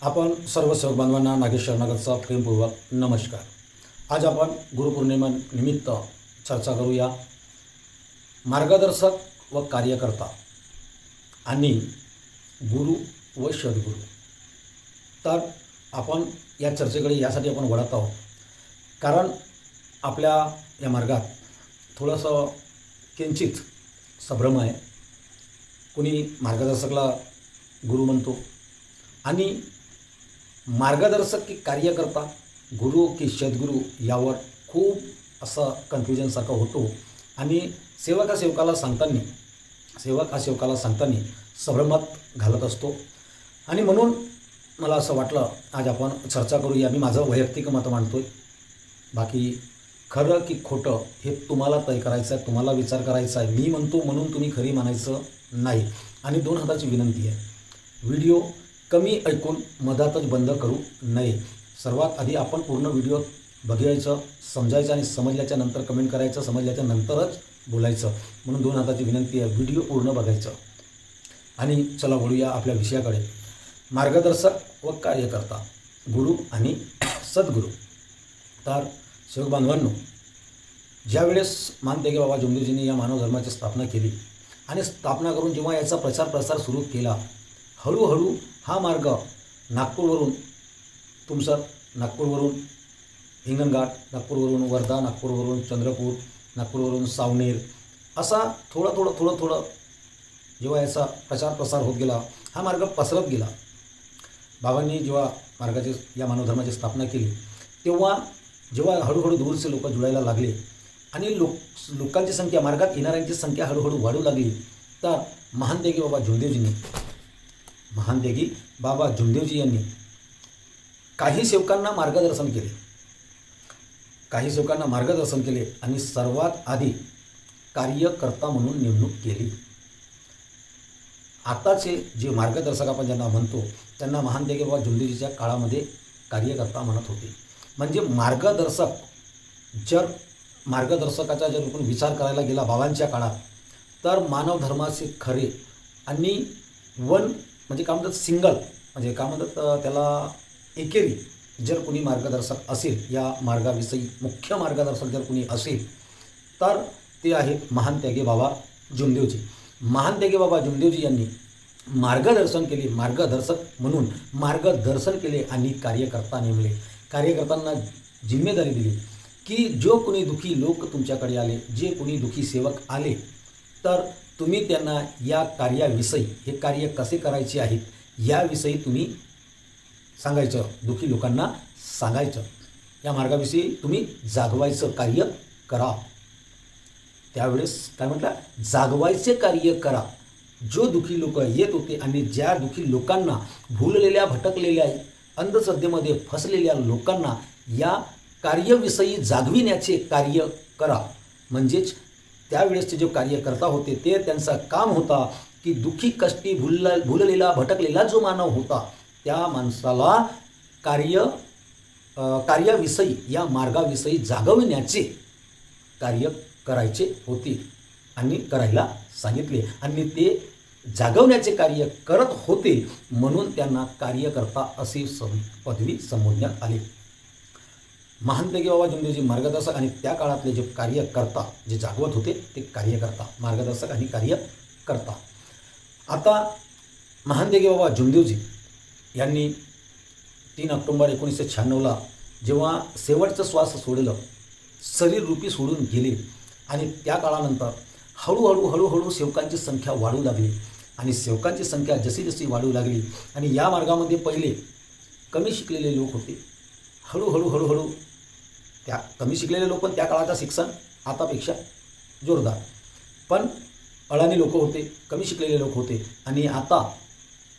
आपण सर्व सेवक बांधवांना नागेश प्रेमपूर्वक नमस्कार. आज आपण गुरुपौर्णिमा निमित्त चर्चा करूया. मार्गदर्शक व कार्यकर्ता आणि गुरु व सद्गुरू. तर आपण या चर्चेकडे यासाठी आपण वळत आहोत. कारण आपल्या या मार्गात थोडंसं किंचित संभ्रम आहे. कुणी मार्गदर्शकला गुरु म्हणतो आणि मार्गदर्शक की कार्यकर्ता गुरु की सद्गुरू यावर खूप असं कन्फ्युजनसारखं होतो. आणि सेवक हा सेवकाला सांगताना सेवक हा सेवकाला सांगताना संभ्रमात घालत असतो. आणि म्हणून मला असं वाटलं आज आपण चर्चा करूया. मी माझं वैयक्तिक मत आहे बाकी खरं की खोटं हे तुम्हाला तय करायचं आहे तुम्हाला विचार करायचा आहे. मी म्हणतो म्हणून तुम्ही खरी मानायचं नाही. आणि दोन हाताची विनंती आहे. व्हिडिओ कमी ऐकून मधातच बंद करू नये. सर्वात आधी आपण पूर्ण व्हिडिओ बघायचं समजायचं आणि समजल्याच्या नंतर कमेंट करायचं समजल्याच्या नंतरच बोलायचं. म्हणून दोन हाताची विनंती आहे व्हिडिओ पूर्ण बघायचं. आणि चला वळूया आपल्या विषयाकडे. मार्गदर्शक व कार्यकर्ता गुरु आणि सद्गुरू. तर सेवक बांधवांनो ज्यावेळेस मानतेगे बाबा जोमदेवजींनी या मानव धर्माची स्थापना केली आणि स्थापना करून जेव्हा याचा प्रचार प्रसार सुरू केला हळूहळू हा मार्ग नागपूरवरून तुमसर नागपूरवरून हिंगणघाट नागपूरवरून वर्धा नागपूरवरून चंद्रपूर नागपूरवरून सावनेर असा थोडं थोडं थोडं थोडं जेव्हा याचा प्रचार प्रसार होत गेला हा मार्ग पसरत गेला. बाबांनी जेव्हा मार्गाची या मानवधर्माची स्थापना केली तेव्हा जेव्हा हळूहळू दूरचे लोक जुळायला लागले आणि लोक लोकांची संख्या मार्गात येणाऱ्यांची संख्या हळूहळू वाढू लागली तर महानदेगी बाबा झुंदेवजींनी महानदेगी बाबा जुमदेवजी यांनी काही सेवकांना मार्गदर्शन केले. काही सेवकांना मार्गदर्शन केले आणि सर्वात आधी कार्यकर्ता म्हणून नेमणूक केली. आताचे जे मार्गदर्शक आपण ज्यांना म्हणतो त्यांना महान देगे बाबा जुमदेवजीच्या काळामध्ये कार्यकर्ता म्हणत होते. म्हणजे मार्गदर्शक जर मार्गदर्शकाचा जर आपण विचार करायला गेला बाबांच्या काळात तर मानव धर्माचे खरे आणि वन म्हणजे काय म्हणतात सिंगल म्हणजे काय म्हणतात त्याला एकेरी जर कोणी मार्गदर्शक असेल या मार्गाविषयी मुख्य मार्गदर्शक जर कोणी असेल तर ते आहेत महान त्यागे बाबा जुमदेवजी. महान त्यागे बाबा जुमदेवजी यांनी मार्गदर्शन केले मार्गदर्शक म्हणून मार्गदर्शन केले आणि कार्यकर्ता नेमले. कार्यकर्त्यांना जिम्मेदारी दिली की जो कोणी दुखी लोक तुमच्याकडे आले जे कोणी दुखी सेवक आले तर तुम्ही त्यांना या कार्याविषयी हे कार्य कसे करायचे आहेत याविषयी तुम्ही सांगायचं दुखी लोकांना सांगायचं. या मार्गाविषयी तुम्ही जागवायचं कार्य करा. त्यावेळेस काय म्हटलं? जागवायचे कार्य करा. जो दुखी लोक येत होते आणि ज्या दुखी लोकांना भूललेल्या भटकलेल्या अंधश्रद्धेमध्ये फसलेल्या लोकांना या कार्यविषयी जागविण्याचे कार्य करा. म्हणजेच त्यावेळेसचे जे कार्यकर्ता होते ते त्यांचा काम होता की दुखी कष्टी भुलला भुललेला भटकलेला जो मानव होता त्या माणसाला कार्य कार्याविषयी या मार्गाविषयी जागविण्याचे कार्य करायचे होते आणि करायला सांगितले. आणि ते जागवण्याचे कार्य करत होते म्हणून त्यांना कार्यकर्ता असे सम पदवी संबोधण्यात आले. महानपैकी बाबा जुमदेवजी मार्गदर्शक आणि त्या काळातले जे कार्यकर्ता जे जागवत होते ते कार्यकर्ता मार्गदर्शक आणि कार्यकर्ता. आता महानदेगी बाबा जुमदेवजी यांनी तीन ऑक्टोंबर एकोणीसशे शहाण्णवला जेव्हा शेवटचं श्वास सोडलं शरीर रूपी सोडून गेले आणि त्या काळानंतर हळूहळू हळूहळू सेवकांची संख्या वाढू लागली आणि सेवकांची संख्या जशी जशी वाढू लागली आणि या मार्गामध्ये पहिले कमी शिकलेले लोक होते हळूहळू हळूहळू त्या कमी शिकलेले लोक पण त्या काळाचं शिक्षण आतापेक्षा जोरदार. पण अळानी लोक होते कमी शिकलेले लोक होते आणि आता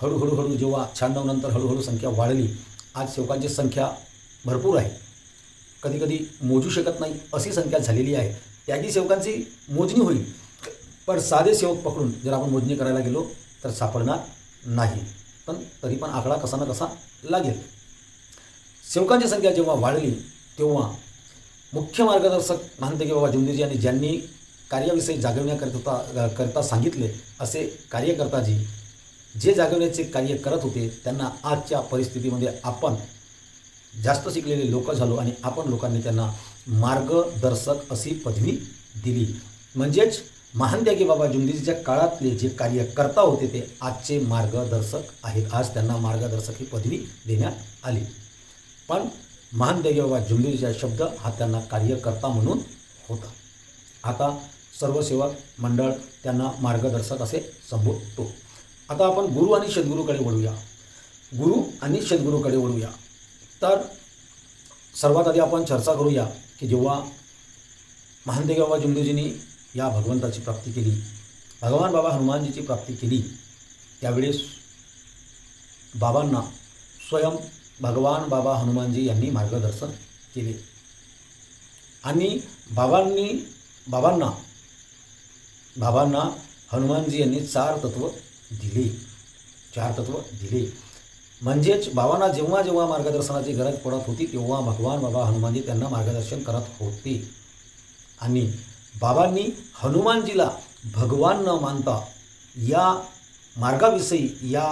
हळूहळू हळू जेव्हा शहाण्णवनंतर हळूहळू संख्या वाढली आज सेवकांची संख्या भरपूर आहे. कधीकधी मोजू शकत नाही अशी संख्या झालेली आहे. त्यागी सेवकांची मोजणी होईल. पण साधे सेवक पकडून जर आपण मोजणी करायला गेलो तर सापडणार नाही. पण तरी पण आकडा कसा ना कसा लागेल. सेवकांची संख्या जेव्हा वाढली तेव्हा मुख्य मार्गदर्शक मानते की बाबा जुंदेजी आणि ज्यांनी कार्याविषयी जागविण्याकरिता करता सांगितले असे कार्यकर्ताजी जे जागवण्याचे कार्य करत होते त्यांना आजच्या परिस्थितीमध्ये आपण जास्त शिकलेले लोक झालो आणि आपण लोकांनी त्यांना मार्गदर्शक अशी पदवी दिली. म्हणजेच महानत्यागी बाबा जुंदीजीच्या काळातले जे कार्यकर्ता होते ते आजचे मार्गदर्शक आहेत. आज त्यांना मार्गदर्शक ही पदवी देण्यात आली. पण महान त्यागी बाबा शब्द हा त्यांना कार्यकर्ता म्हणून होता. आता सर्व सेवक मंडळ त्यांना मार्गदर्शक असे संबोधतो. आता आपण गुरु आणि सद्गुरूकडे वळूया. गुरु आणि सद्गुरूकडे वळूया. तर सर्वात आधी आपण चर्चा करूया की जेव्हा महानदेव बाबा जुंदूजींनी या भगवंताची प्राप्ती केली भगवान बाबा हनुमानजीची प्राप्ती केली त्यावेळेस बाबांना स्वयं भगवान बाबा हनुमानजी यांनी मार्गदर्शन केले. आणि बाबांनी बाबांना बाबांना हनुमानजी यांनी चार तत्व दिले. चार तत्व दिले. म्हणजेच बाबांना जेव्हा जेव्हा मार्गदर्शनाची गरज पडत होती तेव्हा भगवान बाबा हनुमानजी त्यांना मार्गदर्शन करत होते. आणि बाबांनी हनुमानजीला भगवान न मानता या मार्गाविषयी या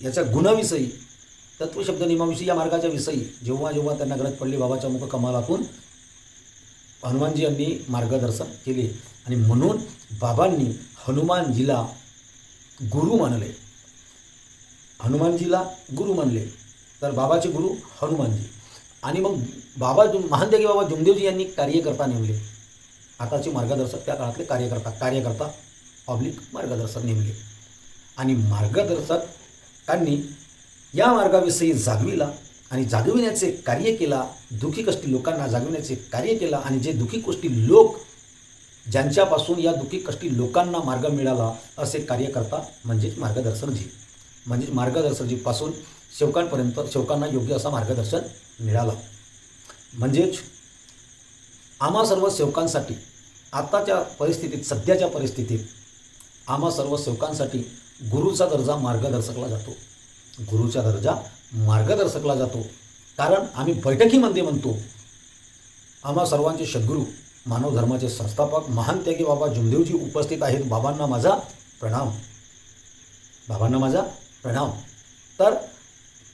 याच्या गुणाविषयी तत्वशब्द नियमाविषयी या मार्गाच्या विषयी जेव्हा जेव्हा त्यांना गरज पडली बाबाच्या मुख कमालातून हनुमानजी यांनी मार्गदर्शन केले. आणि म्हणून बाबांनी हनुमानजीला गुरु मानले. हनुमानजीला गुरु मानले. तर बाबाचे गुरु हनुमानजी. आणि मग बाबा जु महान बाबा जुमदेवजी यांनी कार्यकर्ता नेमले. आताचे मार्गदर्शक त्या काळातले कार्यकर्ता कार्यकर्ता पब्लिक मार्गदर्शक नेमले. आणि मार्गदर्शकांनी या मार्गाविषयी जागविला आणि जागविण्याचे कार्य केला दुखी कष्टी लोकांना जागविण्याचे कार्य केला आणि जे दुखी कष्टी लोक ज्यांच्यापासून या दुखी कष्टी लोकांना मार्ग मिळाला असे कार्यकर्ता म्हणजेच मार्गदर्शनजी. म्हणजेच मार्गदर्शनजीपासून शेवकांपर्यंत शेवकांना योग्य असा मार्गदर्शन मिळाला. म्हणजेच आम्हा सर्व सेवकांसाठी आत्ताच्या परिस्थितीत सध्याच्या परिस्थितीत आम्हा सर्व सेवकांसाठी गुरुचा दर्जा मार्गदर्शकला जातो. गुरुचा दर्जा मार्गदर्शकला जातो. कारण आम्ही बैठकीमध्ये म्हणतो आम्हा सर्वांचे सद्गुरू मानव धर्माचे संस्थापक महान त्यागी बाबा जुमदेवजी उपस्थित आहेत. बाबांना माझा प्रणाम. बाबांना माझा प्रणाम. तर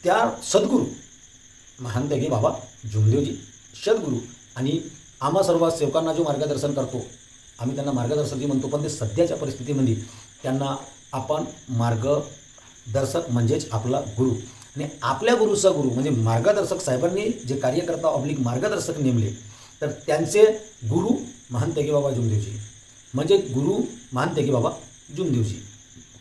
त्या सद्गुरू महान त्यागी बाबा जुमदेवजी सद्गुरू आणि आम्हा सर्व सेवकांना जो मार्गदर्शन करतो आम्ही त्यांना मार्गदर्शकजी म्हणतो पण ते सध्याच्या परिस्थितीमध्ये त्यांना आपण मार्ग दर्शक म्हणजेच आपला गुरु. आणि आपल्या गुरुचा गुरु म्हणजे मार्गदर्शक साहेबांनी जे कार्यकर्ता ऑब्लिक मार्गदर्शक नेमले तर त्यांचे गुरु महान बाबा जुमदेवजी. म्हणजे गुरु महान बाबा जुमदेवजी.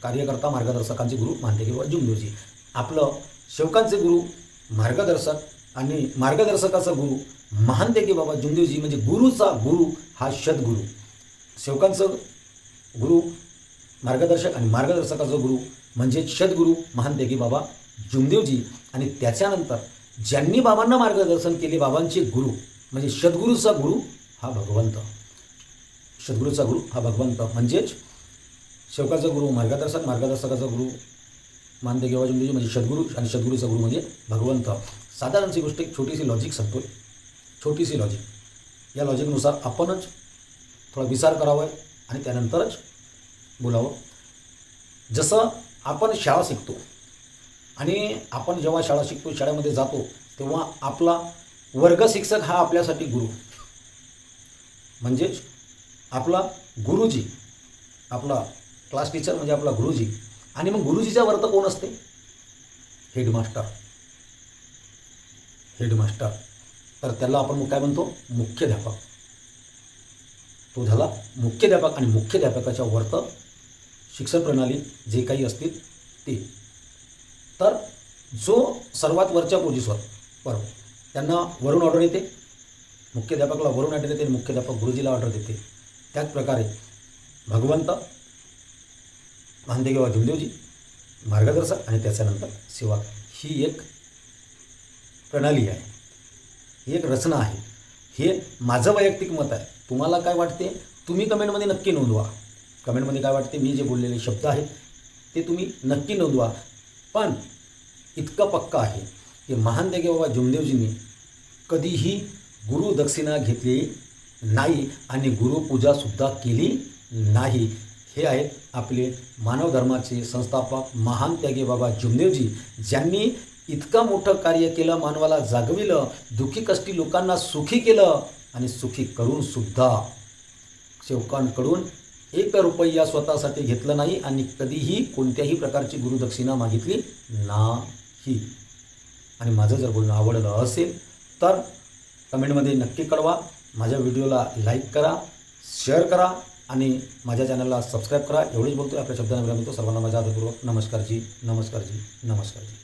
कार्यकर्ता मार्गदर्शकांचे गुरु महानतेगी बाबा जुमदेवजी. आपलं शेवकांचे गुरु मार्गदर्शक आणि मार्गदर्शकाचा गुरु महान बाबा जुमदेवजी म्हणजे गुरुचा गुरु हा शतगुरु शेवकांचं गुरु मार्गदर्शक आणि मार्गदर्शकाचा गुरु म्हणजे सद्गुरू महान देगी बाबा जुमदेवजी आणि त्याच्यानंतर ज्यांनी बाबांना मार्गदर्शन केले बाबांचे गुरु म्हणजे सद्गुरूचा गुरु हा भगवंत. सद्गुरूचा गुरु हा भगवंत. म्हणजेच शेवकाचा गुरु मार्गदर्शक मार्गदर्शकाचा गुरु महान बाबा जुमदेवजी म्हणजे सद्गुरू आणि सद्गुरूचा गुरु म्हणजे भगवंत. साधारणची गोष्ट एक छोटीशी लॉजिक सांगतो. छोटीशी लॉजिक या लॉजिकनुसार आपणच थोडा विचार करावा आणि त्यानंतरच बोलावं. जसं आपण शाळा शिकतो. आणि आपण जेव्हा शाळा शिकतो शाळेमध्ये जातो तेव्हा आपला वर्ग शिक्षक हा आपल्यासाठी गुरु. म्हणजेच आपला गुरुजी आपला क्लास टीचर म्हणजे आपला गुरुजी. आणि मग गुरुजीच्या वर्त कोण असते? हेडमास्टर हेडमास्टर तर त्याला आपण मग काय म्हणतो? मुख्याध्यापक. तो झाला मुख्याध्यापक आणि मुख्याध्यापकाच्या वर्त शिक्षण प्रणाली जे काही असतील ते. तर जो सर्वात वरच्या पोजीसवर पर त्यांना वरून ऑर्डर येते मुख्याध्यापकाला वरून ऑर्डर येते मुख्याध्यापक गुरुजीला ऑर्डर देते. त्याचप्रकारे भगवंत महानदेव जुमदेवजी मार्गदर्शक आणि त्याच्यानंतर सेवा. ही एक प्रणाली आहे. ही एक रचना आहे. हे माझं वैयक्तिक मत आहे. तुम्हाला काय वाटते? तुम्ही कमेंटमध्ये नक्की नोंदवा. कमेंटमध्ये काय वाटते? मी जे बोललेले शब्द आहेत ते तुम्ही नक्की नोंदवा. पण इतकं पक्का आहे की महान देगे बाबा जुमदेवजींनी कधीही गुरुदक्षिणा घेतली नाही आणि गुरुपूजासुद्धा केली नाही. हे आहेत आपले मानव धर्माचे संस्थापक महान त्यागी बाबा जुमदेवजी ज्यांनी इतकं मोठं कार्य केलं मानवाला जागविलं दुःखी कष्टी लोकांना सुखी केलं आणि सुखी करूनसुद्धा शेवकांकडून सेवकांकडून एक रुपया स्वतःसाठी घेतलं नाही आणि कधीही कोणत्याही प्रकारची गुरुदक्षिणा मागितली नाही. आणि माझं जर बोलणं आवडलं असेल तर कमेंटमध्ये नक्की कळवा. माझ्या व्हिडिओला लाईक करा शेअर करा आणि माझ्या चॅनलला सबस्क्राईब करा. एवढेच बोलतो आपल्या शब्दांना मिळतो सर्वांना माझ्या आदरपूर्वक नमस्कारजी नमस्कारजी नमस्कारजी